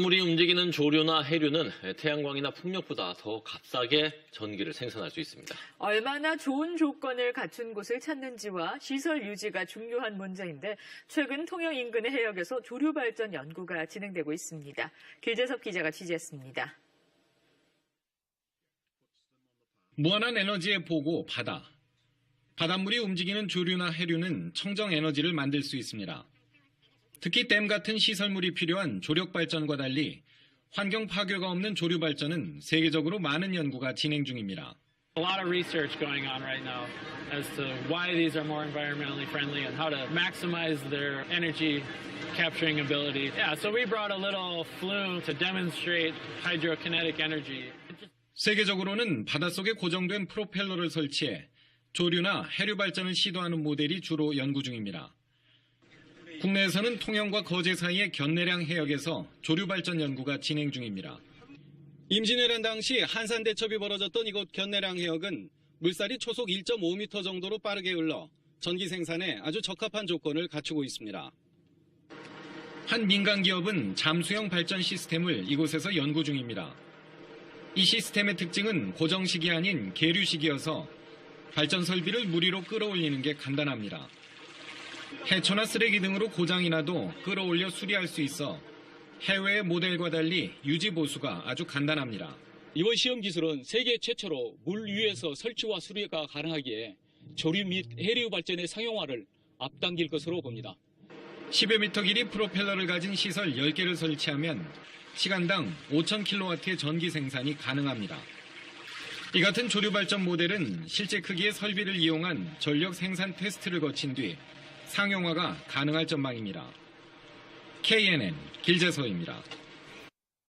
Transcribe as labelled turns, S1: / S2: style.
S1: 물이 움직이는 조류나 해류는 태양광이나 풍력보다 더 값싸게 전기를 생산할 수 있습니다.
S2: 얼마나 좋은 조건을 갖춘 곳을 찾는지와 시설 유지가 중요한 문제인데 최근 통영 인근의 해역에서 조류 발전 연구가 진행되고 있습니다. 길재섭 기자가 취재했습니다.
S3: 무한한 에너지의 보고 바다. 바닷물이 움직이는 조류나 해류는 청정 에너지를 만들 수 있습니다. 특히 댐 같은 시설물이 필요한 조력 발전과 달리 환경 파괴가 없는 조류 발전은 세계적으로 많은 연구가 진행 중입니다.
S4: A lot of research going on right now as to why these are more environmentally friendly and how to maximize their energy capturing ability. Yeah, so we brought a little flume to demonstrate hydrokinetic energy.
S3: 세계적으로는 바닷속에 고정된 프로펠러를 설치해 조류나 해류 발전을 시도하는 모델이 주로 연구 중입니다. 국내에서는 통영과 거제 사이의 견내량 해역에서 조류 발전 연구가 진행 중입니다. 임진왜란 당시 한산 대첩이 벌어졌던 이곳 견내량 해역은 물살이 초속 1.5m 정도로 빠르게 흘러 전기 생산에 아주 적합한 조건을 갖추고 있습니다. 한 민간 기업은 잠수형 발전 시스템을 이곳에서 연구 중입니다. 이 시스템의 특징은 고정식이 아닌 계류식이어서 발전 설비를 물 위로 끌어올리는 게 간단합니다. 해초나 쓰레기 등으로 고장이 나도 끌어올려 수리할 수 있어 해외의 모델과 달리 유지 보수가 아주 간단합니다.
S5: 이번 시험 기술은 세계 최초로 물 위에서 설치와 수리가 가능하기에 조류 및 해류 발전의 상용화를 앞당길 것으로 봅니다.
S3: 10여 미터 길이 프로펠러를 가진 시설 10개를 설치하면 시간당 5,000kW의 전기 생산이 가능합니다. 이 같은 조류 발전 모델은 실제 크기의 설비를 이용한 전력 생산 테스트를 거친 뒤 상용화가 가능할 전망입니다. KNN 길재서입니다.